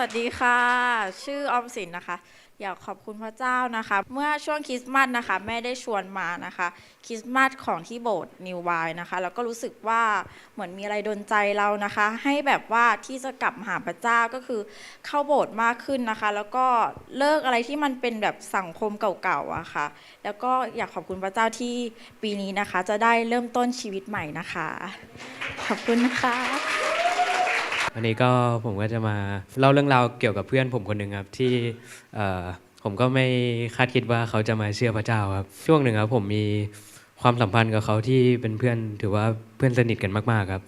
วัสดีค่ะ ชื่อออมสินนะคะ อยากขอบคุณพระเจ้านะคะ เมื่อช่วงคริสต์มาสนะคะ แม่ได้ชวนมานะคะคริสต์มาสของที่โบสถ์นิวไวนะคะ แล้วก็รู้สึกว่าเหมือนมีอะไรดนใจเรานะคะ ให้แบบว่าที่จะกลับหาพระเจ้าก็คือเข้าโบสถ์มากขึ้นนะคะ แล้วก็เลิกอะไรที่มันเป็นแบบสังคมเก่าๆอะค่ะ แล้วก็อยากขอบคุณพระเจ้าที่ปีนี้นะคะ จะได้เริ่มต้นชีวิตใหม่นะคะ ขอบคุณนะคะ วันนี้ก็ผมก็จะมาเล่าเรื่องราวเกี่ยวกับเพื่อนผมคนหนึ่งครับที่ผมก็ไม่คาดคิดว่าเขาจะมาเชื่อพระเจ้าครับ ช่วงหนึ่งครับผมมีความสัมพันธ์กับเขาที่เป็นเพื่อนถือว่าเพื่อนสนิทกันมากๆครับ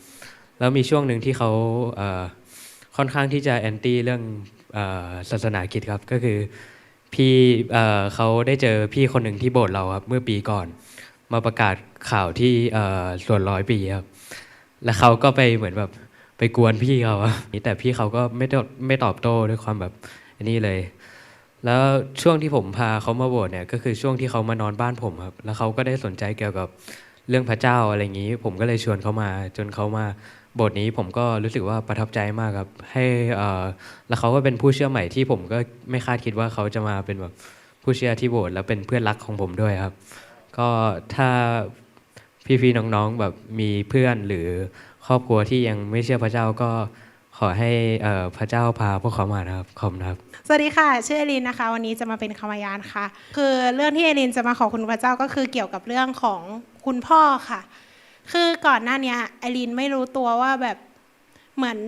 แล้วมีช่วงหนึ่งที่เขาเค่อนข้างที่จะแอนตี้เรื่องศาสนาคริดครับก็คือพี่เอ่เขาได้เจอพี่คนหนึ่งที่โบสถ์เราครับเมื่อปีก่อน มาประกาศข่าวที่ส่วนร้อยปีครับแล้วเขาก็ไปเหมือนแบบ ไปกวนพี่เขาอะแต่พี่เขาก็ไม่ตอบไม่ตอบโต้ด้วยความแบบอันนี้เลย แล้วช่วงที่ผมพาเขามาโบสถ์เนี่ยก็คือช่วงที่เขามานอนบ้านผมครับ แล้วเขาก็ได้สนใจเกี่ยวกับเรื่องพระเจ้าอะไรอย่างนี้ ผมก็เลยชวนเขามา จนเขามาโบสถ์นี้ผมก็รู้สึกว่าประทับใจมากครับ ให้เออแล้วเขาก็เป็นผู้เชื่อใหม่ที่ผมก็ไม่คาดคิดว่าเขาจะมาเป็นแบบผู้เชื่อที่โบสถ์แล้วเป็นเพื่อนรักของผมด้วยครับ ก็ถ้าพี่ๆน้องๆแบบมีเพื่อนหรือ ครอบครัวที่ยังไม่เชื่อพระเจ้าก็ขอให้พระเจ้าพาพวกเขามานะครับขอบคุณครับ สวัสดีค่ะ ชื่อเอลินนะคะ วันนี้จะมาเป็นคำยานค่ะ คือเรื่องที่เอลินจะมาขอคุณพระเจ้าก็คือเกี่ยวกับเรื่องของคุณพ่อค่ะ คือก่อนหน้านี้เอลินไม่รู้ตัวว่าแบบเหมือน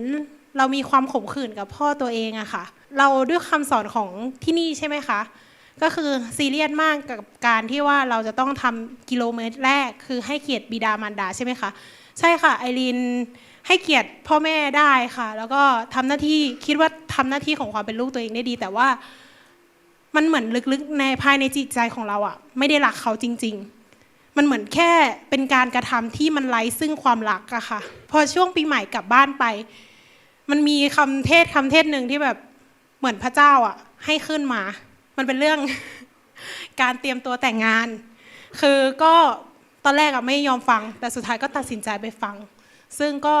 เรามีความขมขื่นกับพ่อตัวเองอะค่ะ เราด้วยคำสอนของที่นี่ใช่ไหมคะ ก็คือซีเรียสมากกับการที่ว่าเราจะต้องทำกิโลเมตรแรก คือให้เกียรติบิดามารดาใช่ไหมคะ ใช่ค่ะ ไอรินให้เกียรติพ่อแม่ได้ค่ะ แล้วก็ทำหน้าที่คิดว่าทำหน้าที่ของความเป็นลูกตัวเองได้ดี แต่ว่ามันเหมือนลึกๆในภายในจิตใจของเราอะไม่ได้รักเขาจริง ๆ มันเหมือนแค่เป็นการกระทำที่มันไร้ซึ่งความรักอะค่ะ พอช่วงปีใหม่กลับบ้านไป มันมีคำเทศคำเทศหนึ่งที่แบบเหมือนพระเจ้าอะให้ขึ้นมา มันเป็นเรื่องการเตรียมตัวแต่งงาน คือก็ ตอนแรกอะไม่ยอมฟัง แต่สุดท้ายก็ตัดสินใจไปฟัง ซึ่งก็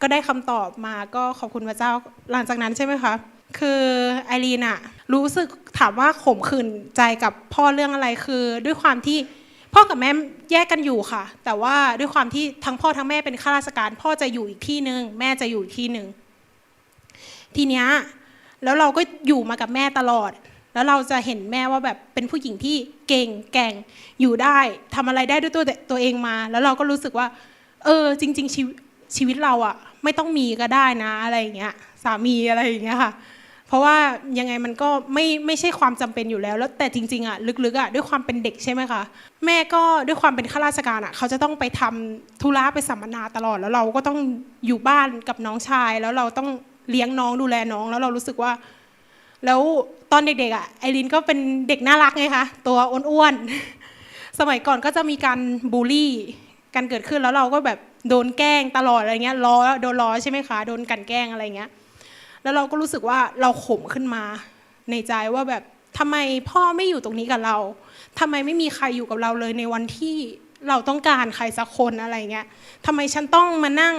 ก็ได้คำตอบมาก็ขอบคุณพระเจ้าหลังจากนั้นใช่ไหมคะ คือไอรีนอะรู้สึกถามว่าขมขื่นใจกับพ่อเรื่องอะไรคือ ด้วยความที่พ่อกับแม่แยกกันอยู่ค่ะ แต่ว่าด้วยความที่ทั้งพ่อทั้งแม่เป็นข้าราชการ พ่อจะอยู่อีกที่หนึ่งแม่จะอยู่อีกที่หนึ่งทีเนี้ยแล้วเราก็อยู่มากับแม่ตลอด แล้วเราจะเห็นแม่ว่าแบบเป็นผู้หญิงที่เก่งแก่งอยู่ได้ทำอะไรได้ด้วยตัวตัวเองมา แล้วเราก็รู้สึกว่า เออจริง ๆ ชีวิตชีวิตเราอะไม่ต้องมีก็ได้นะอะไรอย่างเงี้ยสามีอะไรอย่างเงี้ยค่ะเพราะว่ายังไงมันก็ไม่ไม่ใช่ความจำเป็นอยู่แล้ว แล้วแต่จริงๆอะลึกๆอะด้วยความเป็นเด็กใช่ไหมคะแม่ก็ด้วยความเป็นข้าราชการอะเขาจะต้องไปทำธุระไปสัมมนาตลอด แล้วเราก็ต้องอยู่บ้านกับน้องชาย แล้วเราต้องเลี้ยงน้องดูแลน้อง แล้วเรารู้สึกว่า แล้วตอนเด็กๆอะไอรินก็เป็นเด็กน่ารักไงคะตัวอ้วนๆสมัยก่อนก็จะมีการบูลลี่กันเกิดขึ้นแล้วเราก็แบบโดนแกล้งตลอดอะไรเงี้ยล้อโดนล้อใช่ไหมคะโดนกันแกล้งอะไรเงี้ยแล้วเราก็รู้สึกว่าเราขมขึ้นมาในใจว่าแบบทำไมพ่อไม่อยู่ตรงนี้กับเราทำไมไม่มีใครอยู่กับเราเลยในวันที่เราต้องการใครสักคนอะไรเงี้ยทำไมฉันต้องมานั่ง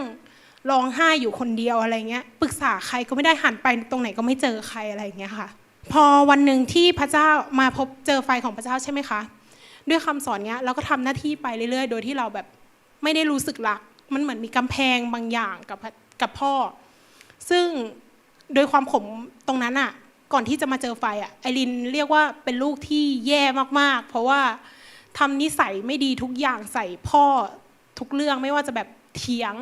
ร้องไห้อยู่คนเดียวอะไรเงี้ยปรึกษาใครก็ไม่ได้หันไปตรงไหนก็ไม่เจอใครอะไรเงี้ยค่ะ พอวันหนึ่งที่พระเจ้ามาพบเจอไฟของพระเจ้าใช่ไหมคะ ด้วยคำสอนเนี้ยเราก็ทำหน้าที่ไปเรื่อยๆ โดยที่เราแบบไม่ได้รู้สึกรัก มันเหมือนมีกำแพงบางอย่างกับกับพ่อ ซึ่งโดยความขมตรงนั้นอะก่อนที่จะมาเจอไฟอะไอรินเรียกว่าเป็นลูกที่แย่มากๆ เพราะว่าทำนิสัยไม่ดีทุกอย่างใส่พ่อทุกเรื่องไม่ว่าจะแบบเถียง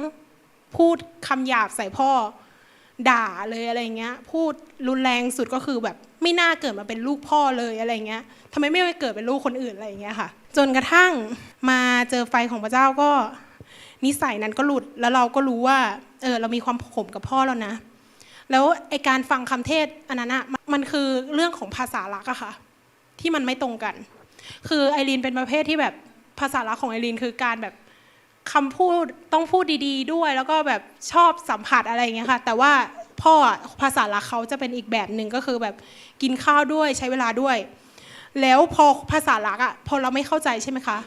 พูดคำหยาบใส่พ่อด่าเลยอะไรเงี้ย พูดรุนแรงสุดก็คือแบบไม่น่าเกิดมาเป็นลูกพ่อเลยอะไรเงี้ยทำไมไม่ไปเกิดเป็นลูกคนอื่นอะไรเงี้ยค่ะ จนกระทั่งมาเจอไฟของพระเจ้าก็ นิสัยนั้นก็หลุดแล้วเราก็รู้ว่าเออเรามีความขมกับพ่อแล้วนะ แล้วไอการฟังคำเทศอันนั้นอะมันคือเรื่องของภาษาลักอะค่ะ ที่มันไม่ตรงกัน คือไอรีนเป็นประเภทที่แบบภาษาลักของไอรีนคือการแบบ คำพูดต้องพูดดีๆ ด้วย แล้วก็แบบชอบสัมผัสอะไรอย่างเงี้ยค่ะ แต่ว่าพ่อภาษาลักเขาจะเป็นอีกแบบหนึ่งก็คือแบบกินข้าวด้วยใช้เวลาด้วย แล้วพอภาษาลักอะพอเราไม่เข้าใจใช่ไหมคะ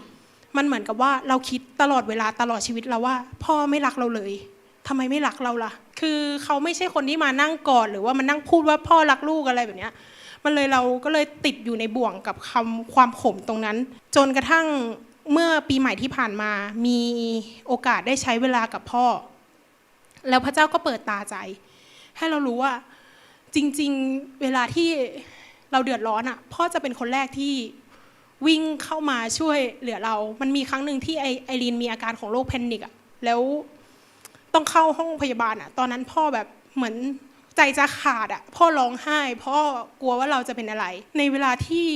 มันเหมือนกับว่าเราคิดตลอดเวลาตลอดชีวิตเราว่า พ่อไม่รักเราเลยทำไมไม่รักเราล่ะ คือเขาไม่ใช่คนที่มานั่งกอดหรือว่ามานั่งพูดว่าพ่อรักลูกอะไรแบบเนี้ยมันเลยเราก็เลยติดอยู่ในบ่วงกับคำความขมตรงนั้น จนกระทั่ง เมื่อปีใหม่ที่ผ่านมามีโอกาสได้ใช้เวลากับพ่อ แล้วพระเจ้าก็เปิดตาใจ ให้เรารู้ว่าจริง ๆ เวลาที่เราเดือดร้อนอะ พ่อจะเป็นคนแรกที่วิ่งเข้ามาช่วยเหลือเรา มันมีครั้งหนึ่งที่ไอไอรีนมีอาการของโรคแพนิคอะ แล้วต้องเข้าห้องพยาบาลอะ ตอนนั้นพ่อแบบเหมือนใจจะขาดอะ พ่อร้องไห้ พ่อกลัวว่าเราจะเป็นอะไร ในเวลาที่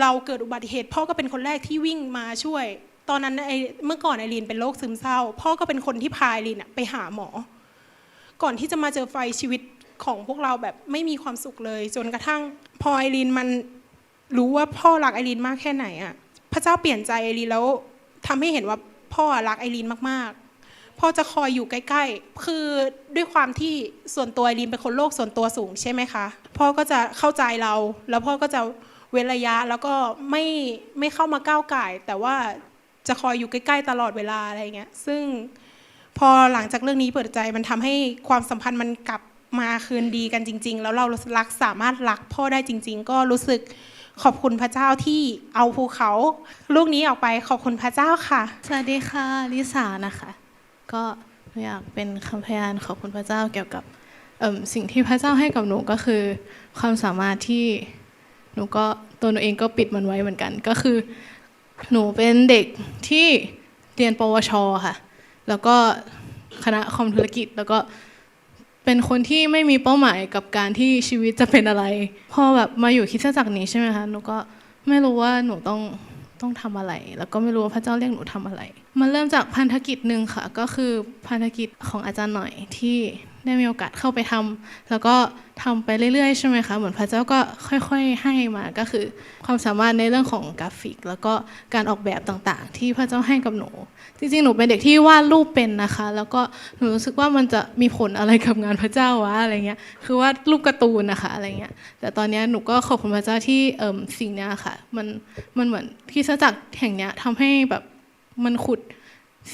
เราเกิดอุบัติเหตุ พ่อก็เป็นคนแรกที่วิ่งมาช่วย ตอนนั้นไอเมื่อก่อนไอรีนเป็นโรคซึมเศร้า พ่อก็เป็นคนที่พาไอรีนอะไปหาหมอ ก่อนที่จะมาเจอไฟชีวิตของพวกเราแบบไม่มีความสุขเลย จนกระทั่งพอไอรีนมันรู้ว่าพ่อรักไอรีนมากแค่ไหนอะพระเจ้าเปลี่ยนใจไอรีนแล้วทำให้เห็นว่าพ่อรักไอรีนมากๆ พ่อจะคอยอยู่ใกล้ๆ คือด้วยความที่ส่วนตัวไอรีนเป็นคนโลกส่วนตัวสูงใช่ไหมคะ พ่อก็จะเข้าใจเรา แล้วพ่อก็จะ เว้นระยะแล้วก็ไม่ไม่เข้ามาก้าวไก่ แต่ว่าจะคอยอยู่ใกล้ๆตลอดเวลาอะไรเงี้ยซึ่งพอหลังจากเรื่องนี้เปิดใจมันทำให้ความสัมพันธ์มันกลับมาคืนดีกันจริง ๆ แล้วเรารักสามารถรักพ่อได้จริง ๆ ก็รู้สึกขอบคุณพระเจ้าที่เอาภูเขา ลูกนี้ออกไปขอบคุณพระเจ้าค่ะ สวัสดีค่ะลิสานะคะ ก็อยากเป็นคำพยานขอบคุณพระเจ้าเกี่ยวกับสิ่งที่พระเจ้าให้กับหนูก็คือ ความสามารถที่ หนูก็ตัวหนูเองก็ปิดมันไว้เหมือนกัน ก็คือ หนูเป็นเด็กที่เรียนปวชค่ะ แล้วก็คณะคอมธุรกิจแล้วก็เป็นคนที่ไม่มีเป้าหมายกับการที่ชีวิตจะเป็นอะไร พอแบบมาอยู่คิดจักรนี้ใช่ไหมคะหนูก็ไม่รู้ว่าหนูต้องต้องทำอะไร แล้วก็ไม่รู้ว่าพระเจ้าเรียกหนูทำอะไร มันเริ่มจากพันธกิจหนึ่งค่ะ ก็คือพันธกิจของอาจารย์หน่อยที่ ได้มีโอกาสเข้าไปทำแล้วก็ทำไปเรื่อยๆใช่ไหมคะ เหมือนพระเจ้าก็ค่อยๆให้มาก็คือ ความสามารถในเรื่องของกราฟิก แล้วก็การออกแบบต่างๆ ที่พระเจ้าให้กับหนู จริงๆ หนูเป็นเด็กที่วาดรูปเป็นนะคะ แล้วก็หนูรู้สึกว่ามันจะมีผลอะไรกับงานพระเจ้าวะอะไรเงี้ย คือวาดรูปการ์ตูนนะคะอะไรเงี้ย แต่ตอนนี้หนูก็ขอบคุณพระเจ้าที่เอิ่มสิ่งนี้ค่ะ มันมันเหมือนที่สจักแห่งเนี้ยทำให้แบบมันขุด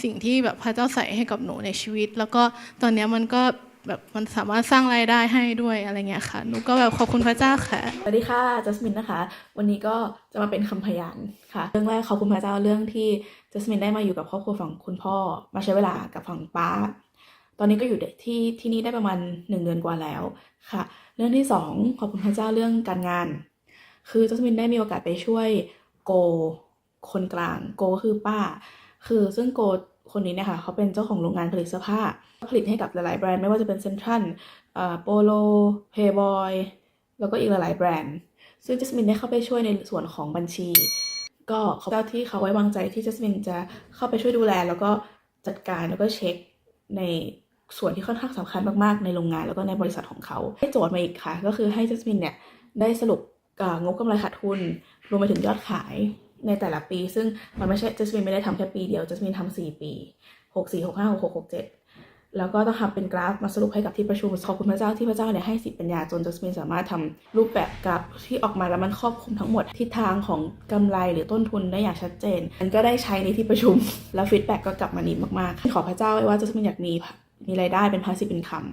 สิ่งที่แบบพระเจ้าใส่ให้กับหนูในชีวิต แล้วก็ตอนนี้มันก็ แบบมันสามารถสร้างรายได้ให้ด้วยอะไรเงี้ยค่ะ หนูก็แบบขอบคุณพระเจ้าค่ะ สวัสดีค่ะจัสมินนะคะ วันนี้ก็จะมาเป็นคำพยานค่ะ เรื่องแรกขอบคุณพระเจ้าเรื่องที่จัสมินได้มาอยู่กับครอบครัวฝั่งคุณพ่อ มาใช้เวลากับฝั่งป้า ตอนนี้ก็อยู่ที่ที่นี่ได้ประมาณหนึ่งเดือนกว่าแล้วค่ะ เรื่องที่สองขอบคุณพระเจ้าเรื่องการงาน คือจัสมินได้มีโอกาสไปช่วยโกคนกลาง โกคือป้า คือซึ่งโก คนนี้เนี่ยค่ะเขาเป็นเจ้าของโรงงานผลิตเสื้อผ้า ผลิตให้กับหลาย ๆ แบรนด์ไม่ว่าจะเป็นเซนทรัลโปโลเพย์บอยแล้วก็อีกหลาย ๆ แบรนด์ ซึ่งจัสมินได้เข้าไปช่วยในส่วนของบัญชี ก็ขอบเจ้าที่เขาไว้วางใจที่จัสมินจะเข้าไปช่วยดูแล แล้วก็จัดการแล้วก็เช็คในส่วนที่ค่อนข้างสำคัญมาก ๆ ในโรงงานแล้วก็ในบริษัทของเขาให้โจทย์มาอีกค่ะ ก็คือให้จัสมินเนี่ยได้สรุปงบกำไรขาดทุนรวมไปถึงยอดขาย ในแต่ละปี ซึ่งมันไม่ใช่จัสมินไม่ได้ทำแค่ปีเดียวจัสมินทำสี่ปีหกสี่หกห้าหกหกหกเจ็ดแล้วก็ต้องทำเป็นกราฟมาสรุปให้กับที่ประชุมขอบคุณพระเจ้าที่พระเจ้าเนี่ยให้สิทธิปัญญาจนจัสมินสามารถทำรูปแบบกราฟที่ออกมาแล้วมันครอบคลุมทั้งหมดทิศทางของกำไรหรือต้นทุนได้อย่างชัดเจน มันก็ได้ใช้ในที่ประชุม แล้วฟีดแบ็กก็กลับมาดีมากๆ ขอพระเจ้าไว้ว่าจัสมินอยากมีมีรายได้เป็นพาสซีฟอินคัม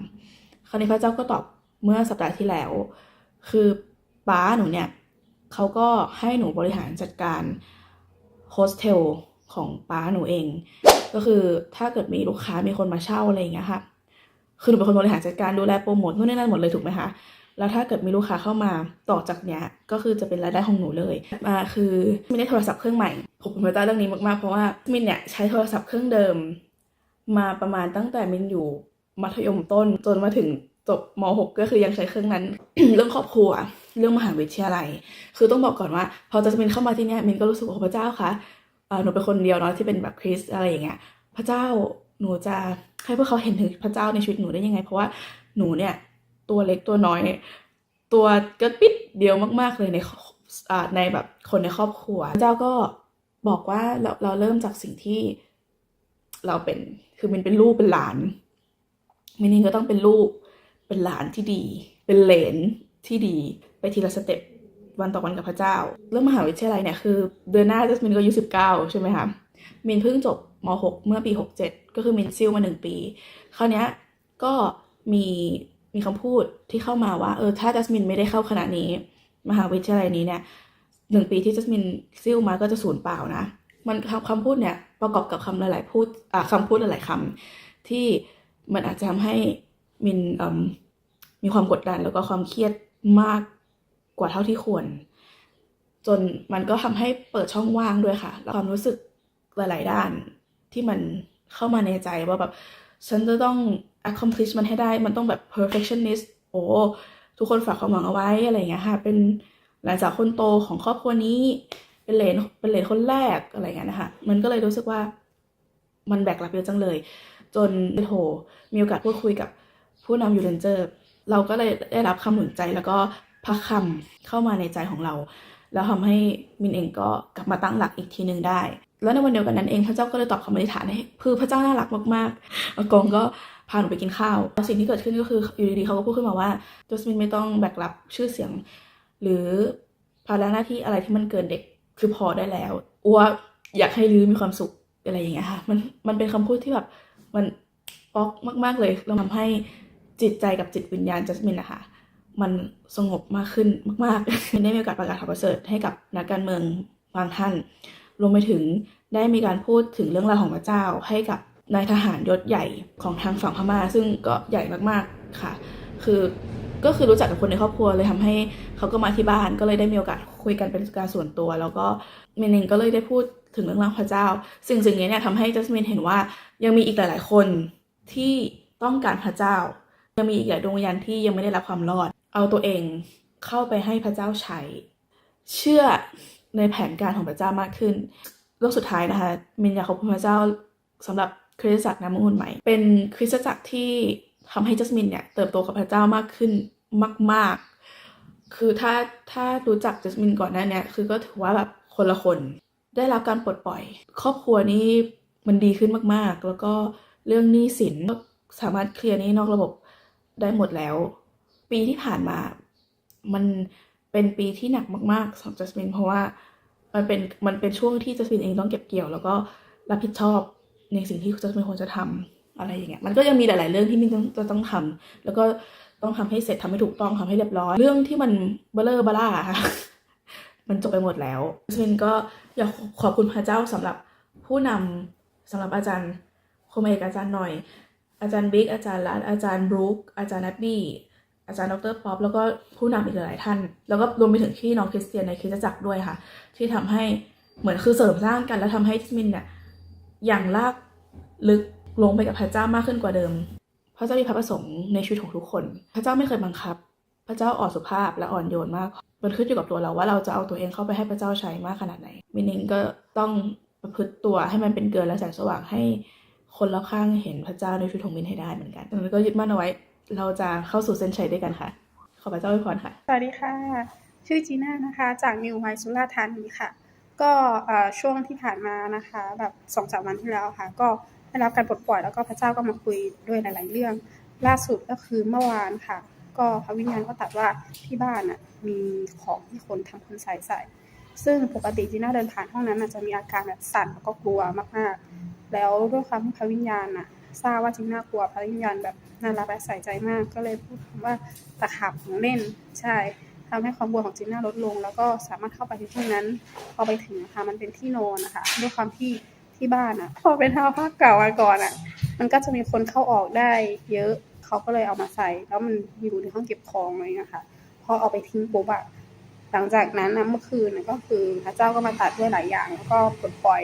คราวนี้พระเจ้าก็ตอบเมื่อสัปดาห์ที่แล้ว คือป้าหนูเนี่ย เขาก็ให้หนูบริหารจัดการโฮสเทลของป้าหนูเอง ก็คือถ้าเกิดมีลูกค้ามีคนมาเช่าอะไรอย่างเงี้ยค่ะ คือหนูเป็นคนบริหารจัดการดูแลโปรโมทนู่นนี่นั่นหมดเลยถูกไหมคะ แล้วถ้าเกิดมีลูกค้าเข้ามาต่อจากเนี้ยก็คือจะเป็นรายได้ของหนูเลยมาคือมินได้โทรศัพท์เครื่องใหม่ขอบคุณพระเจ้าเรื่องนี้มากๆเพราะว่ามินเนี่ยใช้โทรศัพท์เครื่องเดิม มาประมาณตั้งแต่มินอยู่มัธยมต้นจนมาถึง จบม .6 ก็คือยังใช้เครื่องนั้น เรื่องครอบครัว เรื่องมหาวิทยาลัย คือต้องบอกก่อนว่า พอจะมินเข้ามาที่เนี่ยมินก็รู้สึกว่าพระเจ้าคะเอ่อหนูเป็นคนเดียวเนาะที่เป็นแบบคริสอะไรอย่างเงี้ยพระเจ้าหนูจะให้พวกเขาเห็นถึงพระเจ้าในชีวิตหนูได้ยังไง เพราะว่าหนูเนี่ยตัวเล็กตัวน้อย ตัวกระปิดเดียวมาก ๆ เลยในอ่าในแบบคนในครอบครัว พระเจ้าก็บอกว่าเราเราเริ่มจากสิ่งที่เราเป็นคือมันเป็นลูกเป็นหลานมินเองก็ต้องเป็นลูก เป็นหลานที่ดี เป็นเหลนที่ดีไปทีละสเต็ปวันต่อวันกับพระเจ้า เรื่องมหาวิทยาลัยเนี่ยคือเดือนหน้าจัสมินก็อายุสิบเก้าใช่ไหมคะมินเพิ่งจบม .6 เมื่อปี67ก็คือมินซิลมาหนึ่งปี คราวนี้ก็มีมีคำพูดที่เข้ามาว่าเออถ้าจัสมินไม่ได้เข้าคณะนี้ มหาวิทยาลัยนี้เนี่ยหนึ่งปีที่จัสมินซิลมาก็จะสูญเปล่านะ มันคำคำพูดเนี่ยประกอบกับคำหลาย ๆ พูดอ่าคำพูดหลาย ๆคำที่มันอาจจะทำให้ มินมีความกดดันแล้วก็ความเครียดมากกว่าเท่าที่ควร จนมันก็ทำให้เปิดช่องว่างด้วยค่ะแล้วความรู้สึกหลาย ๆ ด้านที่มันเข้ามาในใจว่าแบบฉันจะต้อง accomplish มันให้ได้ มันต้องแบบ perfectionist โอ้ทุกคนฝากความหวังเอาไว้อะไรเงี้ยค่ะ เป็นหลานสาวคนโตของครอบครัวนี้ เป็นเหลนเป็นเหลนคนแรกอะไรเงี้ยนะคะ มันก็เลยรู้สึกว่ามันแบกรับเยอะจังเลย จนโทรมีโอกาสพูดคุยกับ ผู้นำยูเรนเจอร์ เราก็เลยได้รับคำหนุนใจแล้วก็พักคำเข้ามาในใจของเรา แล้วทำให้มินเองก็กลับมาตั้งหลักอีกทีหนึ่งได้ แล้วในวันเดียวกันนั้นเองพระเจ้าก็เลยตอบคำอธิษฐานให้คือพระเจ้าน่ารักมากๆอากงก็พาหนูไปกินข้าวแล้วสิ่งที่เกิดขึ้นก็คืออยู่ดีๆเขาก็พูดขึ้นมาว่าจัสมินไม่ต้องแบกรับชื่อเสียง หรือภาระหน้าที่อะไรที่มันเกินเด็กคือพอได้แล้วอัวอยากให้ลือมีความสุขอะไรอย่างเงี้ยค่ะมันมันเป็นคำพูดที่แบบมันป๊อกมาก ๆเลยแล้วทำให้ จิตใจกับจิตวิญญาณจัสมินนะคะมันสงบมากขึ้นมากๆได้มีโอกาสประกาศข่าวประเสริฐให้กับนักการเมืองบางท่าน รวมไปถึงได้มีการพูดถึงเรื่องราวของพระเจ้าให้กับนายทหารยศใหญ่ของทางฝั่งพม่า ซึ่งก็ใหญ่มากๆค่ะ คือก็คือรู้จักกับคนในครอบครัวเลยทำให้เขาก็มาที่บ้านก็เลยได้มีโอกาสคุยกันเป็นการส่วนตัว แล้วก็เมนเองก็เลยได้พูดถึงเรื่องราวพระเจ้าสิ่งสิ่งนี้เนี่ยทำให้จัสมินเห็นว่ายังมีอีกหลาย ๆ คนที่ต้องการพระเจ้า ยังมีอีกหลายดวงวิญญาณที่ยังไม่ได้รับความรอด เอาตัวเองเข้าไปให้พระเจ้าใช้ เชื่อในแผนการของพระเจ้ามากขึ้นเรื่องสุดท้ายนะคะมินอยากขอบคุณพระเจ้าสำหรับคริสตจักรน้ำมูลใหม่ เป็นคริสตจักรที่ทำให้จัสมินเนี่ยเติบโตกับพระเจ้ามากขึ้นมาก ๆ คือถ้าถ้ารู้จักจัสมินก่อนหน้าเนี้คือก็ถือว่าแบบคนละคน ได้รับการปลดปล่อย ครอบครัวนี้มันดีขึ้นมากๆ แล้วก็เรื่องหนี้สินก็สามารถเคลียร์นี้นอกระบบ ได้หมดแล้ว ปีที่ผ่านมา มันเป็นปีที่หนักมากๆสำหรับจัสมินเพราะว่ามันเป็นมันเป็นช่วงที่จัสมินเองต้องเก็บเกี่ยว แล้วก็รับผิดชอบในสิ่งที่จัสมินควรจะทำอะไรอย่างเงี้ยมันก็ยังมีหลาย ๆ เรื่องที่มินต้องจะต้องทำแล้วก็ต้องทำให้เสร็จทำให้ถูกต้องทำให้เรียบร้อย เรื่องที่มันเบลอเบล่าค่ะมันจบไปหมดแล้วจัสมินก็อยากขอบคุณพระเจ้าสำหรับผู้นำสำหรับอาจารย์โคมเอกอาจารย์หน่อย อาจารย์บิ๊กอาจารย์รัตอาจารย์บรู๊คอาจารย์นัตบี้อาจารย์ดรป๊อปแล้วก็ผู้นำอีกหลายท่าน แล้วก็รวมไปถึงพี่น้องคริสเตียนในคริสตจักรด้วยค่ะ ที่ทำให้เหมือนคือเสริมสร้างกัน แล้วทำให้จิมินเนี่ยอย่างลากลึกลงไปกับพระเจ้ามากขึ้นกว่าเดิม พระเจ้ามีพระประสงค์ในชีวิตของทุกคน พระเจ้าไม่เคยบังคับ พระเจ้าอ่อนสุภาพและอ่อนโยนมาก มันขึ้นอยู่กับตัวเราว่าเราจะเอาตัวเองเข้าไปให้พระเจ้าใช้มากขนาดไหนมินเองก็ต้องประพฤติตัวให้มันเป็นเกลือและแสงสว่างให้ คนรอบข้างเห็นพระเจ้าในชีวิตของมินให้ได้เหมือนกันแล้วก็ยึดมั่นเอาไว้ เราจะเข้าสู่เส้นชัยด้วยกันค่ะ ขอพระเจ้าอวยพรค่ะ สวัสดีค่ะ ชื่อจีน่านะคะ จากนิวไวสุราธานีค่ะ ก็ช่วงที่ผ่านมานะคะ แบบสองสามวันที่แล้วค่ะ ก็ได้รับการปลดปล่อยแล้วก็พระเจ้าก็มาคุยด้วยหลาย ๆ เรื่อง ล่าสุดก็คือเมื่อวานค่ะ ก็พระวิญญาณก็ตัดว่าที่บ้านอะมีของที่คนทำคุณใส่ใส่ ซึ่งปกติจีน่าเดินผ่านห้องนั้นจะมีอาการแบบสั่นแล้วก็กลัวมากๆ แล้วด้วยความที่พระวิญญาณน่ะทราบว่าจีน่ากลัวพระวิญญาณแบบน่ารักและใส่ใจมาก ก็เลยพูดคำว่าตะขาบของเล่นใช่ทำให้ความกลัวของจีน่าลดลง แล้วก็สามารถเข้าไปที่ห้องนั้นพอไปถึงนะคะมันเป็นที่นอนนะคะด้วยความที่ที่บ้านอะพอเป็นเท้าผ้าเก่ามาก่อนอะมันก็จะมีคนเข้าออกได้เยอะเขาก็เลยเอามาใส่ แล้วมันอยู่ในห้องเก็บของอะไรเงี้ยค่ะพอเอาไปทิ้งปุ๊บอะ หลังจากนั้นนะเมื่อคืนนะก็คือพระเจ้าก็มาตัดด้วยหลายอย่าง แล้วก็ปลดปล่อย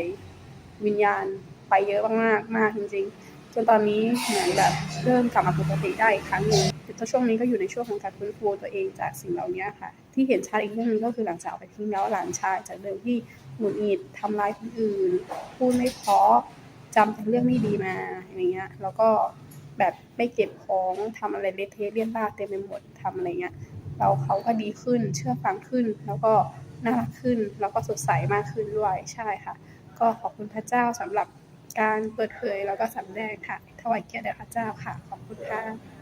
วิญญาณไปเยอะมากๆมากจริงๆจนตอนนี้เหมือนแบบเริ่มกลับมาปกติได้อีกครั้งหนึ่งแต่ช่วงนี้ก็อยู่ในช่วงของการฟื้นฟูตัวเองจากสิ่งเหล่านี้ค่ะ ที่เห็นชัดอีกเรื่องหนึงก็คือหลังจากเอาไปทิ้งแล้วหลานชายจากเดิมที่หงุดหงิดทำร้ายคนอื่น พูดไม่เพราะจำแต่เรื่องไม่ดีมาอย่างเงี้ยแล้วก็แบบไม่เก็บของทำอะไรเละเทะเลี่ยนบ้าเต็มไปหมดทำอะไรเงี้ย เราเขาก็ดีขึ้น เชื่อฟังขึ้น แล้วก็น่ารักขึ้น แล้วก็สดใสมากขึ้นด้วยใช่ค่ะ ก็ขอบคุณพระเจ้าสำหรับการเปิดเผยแล้วก็สำแดงค่ะถวายเกียรติแด่พระเจ้าค่ะ ขอบคุณค่ะ